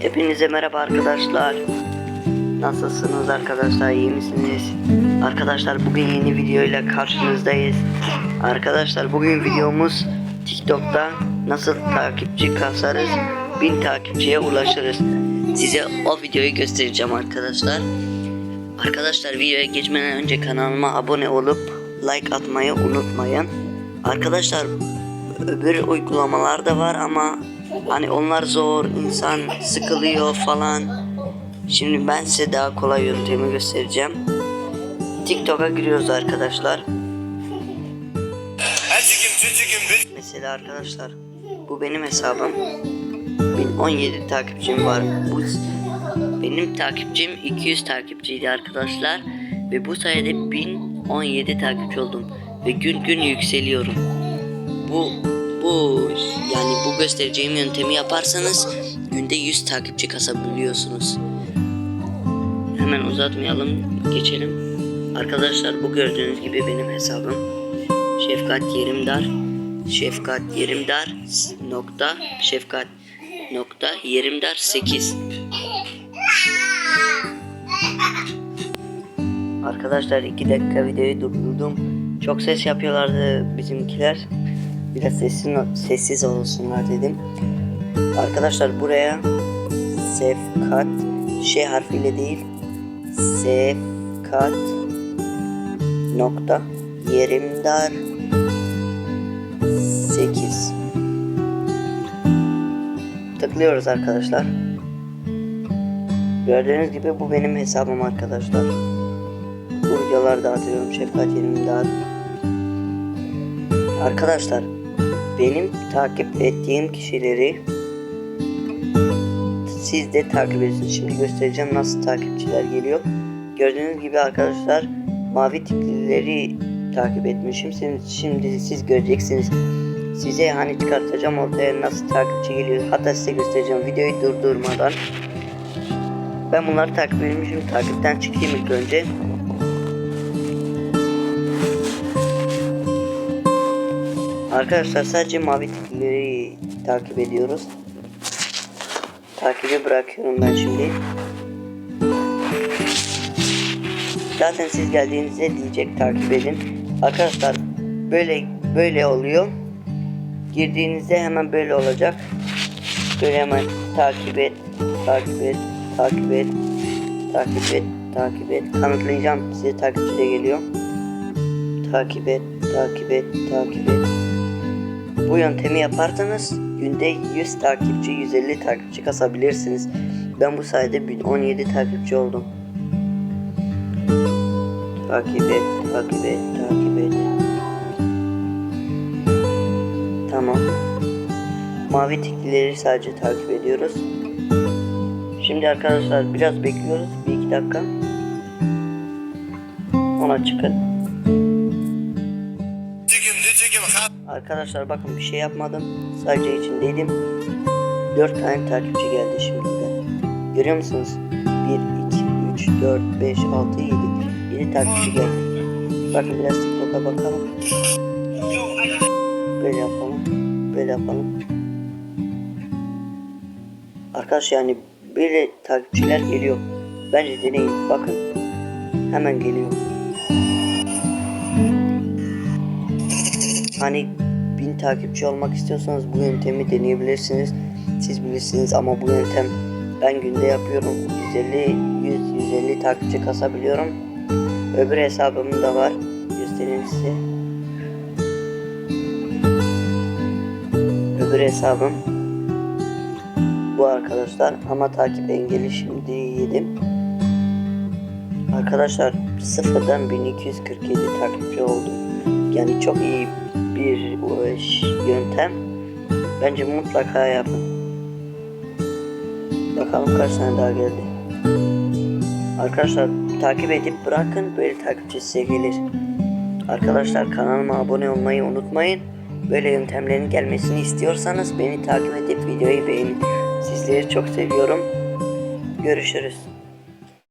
Hepinize merhaba arkadaşlar. Nasılsınız arkadaşlar? İyi misiniz? Arkadaşlar bugün yeni video ile karşınızdayız. Arkadaşlar bugün videomuz TikTok'ta nasıl takipçi kasarız, 1000 takipçiye ulaşırız. Size o videoyu göstereceğim arkadaşlar. Arkadaşlar videoya geçmeden önce kanalıma abone olup like atmayı unutmayın. Arkadaşlar öbür uygulamalar da var ama hani onlar zor, insan sıkılıyor falan. Şimdi ben size daha kolay yöntemi göstereceğim. TikTok'a giriyoruz arkadaşlar. Mesela arkadaşlar bu benim hesabım. 1017 takipçim var. Bu benim takipçim 200 takipçiydi arkadaşlar ve bu sayede 1017 takipçi oldum ve gün gün yükseliyorum. Bu bu yani bu göstereceğim yöntemi yaparsanız günde 100 takipçi kasabiliyorsunuz. Hemen uzatmayalım, geçelim. Arkadaşlar bu gördüğünüz gibi benim hesabım. Şefkat Yerimdar. Şefkat Yerimdar nokta Şefkat nokta Yerimdar 8. Arkadaşlar 2 dakika videoyu durdurdum. Çok ses yapıyorlardı bizimkiler. Biraz sessiz, sessiz olsunlar dedim. Arkadaşlar buraya Sefkat şey harfiyle değil Sefkat nokta yerimdar 8 tıklıyoruz arkadaşlar. Gördüğünüz gibi bu benim hesabım arkadaşlar. Bu videoları dağıtıyorum Şefkat Yerimdar. Arkadaşlar benim takip ettiğim kişileri siz de takip edin. Şimdi göstereceğim nasıl takipçiler geliyor. Gördüğünüz gibi arkadaşlar mavi tiklileri takip etmişim. Şimdi, şimdi siz göreceksiniz. Size hani çıkartacağım ortaya nasıl takipçi geliyor. Hatta size göstereceğim videoyu durdurmadan. Ben bunları takip etmişim. Takipten çıkayım ilk önce. Arkadaşlar sadece mavi tikleri takip ediyoruz. Takibi bırakıyorum ben şimdi. Zaten siz geldiğinizde diyecek takip edin. Arkadaşlar böyle böyle oluyor. Girdiğinizde hemen böyle olacak. Böyle hemen takip et, takip et, takip et, takip et, takip et. Kanıtlayacağım size takipçi de geliyor. Takip et, takip et, takip et. Bu yöntemi yaparsanız günde 100 takipçi, 150 takipçi kasabilirsiniz. Ben bu sayede 1017 takipçi oldum. Takip et, takip et, takip et. Tamam. Mavi tiklileri sadece takip ediyoruz. Şimdi arkadaşlar biraz bekliyoruz. Bir iki dakika. Ona çıkın. Arkadaşlar bakın bir şey yapmadım. Sadece içindeydim. 4 tane takipçi geldi şimdiden. Görüyor musunuz? 1, 2, 3, 4, 5, 6, 7. 7 takipçi geldi. Bakın biraz TikTok'a bakalım. Böyle yapalım. Böyle yapalım. Arkadaş yani böyle takipçiler geliyor. Bence deneyin. Bakın. Hemen geliyor. Hani bin takipçi olmak istiyorsanız bu yöntemi deneyebilirsiniz. Siz bilirsiniz ama bu yöntem ben günde yapıyorum. 150 100 150 takipçi kasabiliyorum. Öbür hesabım da var. Göstereyim size. Öbür hesabım bu arkadaşlar ama takip engeli şimdi yedim. Arkadaşlar sıfırdan 1247 takipçi oldu. Yani çok iyi bir uğraş yöntem. Bence mutlaka yapın. Bakalım kaç tane daha geldi. Arkadaşlar takip edip bırakın böyle takipçi size gelir. Arkadaşlar kanalıma abone olmayı unutmayın. Böyle yöntemlerin gelmesini istiyorsanız beni takip edip videoyu beğenin. Sizleri çok seviyorum. Görüşürüz.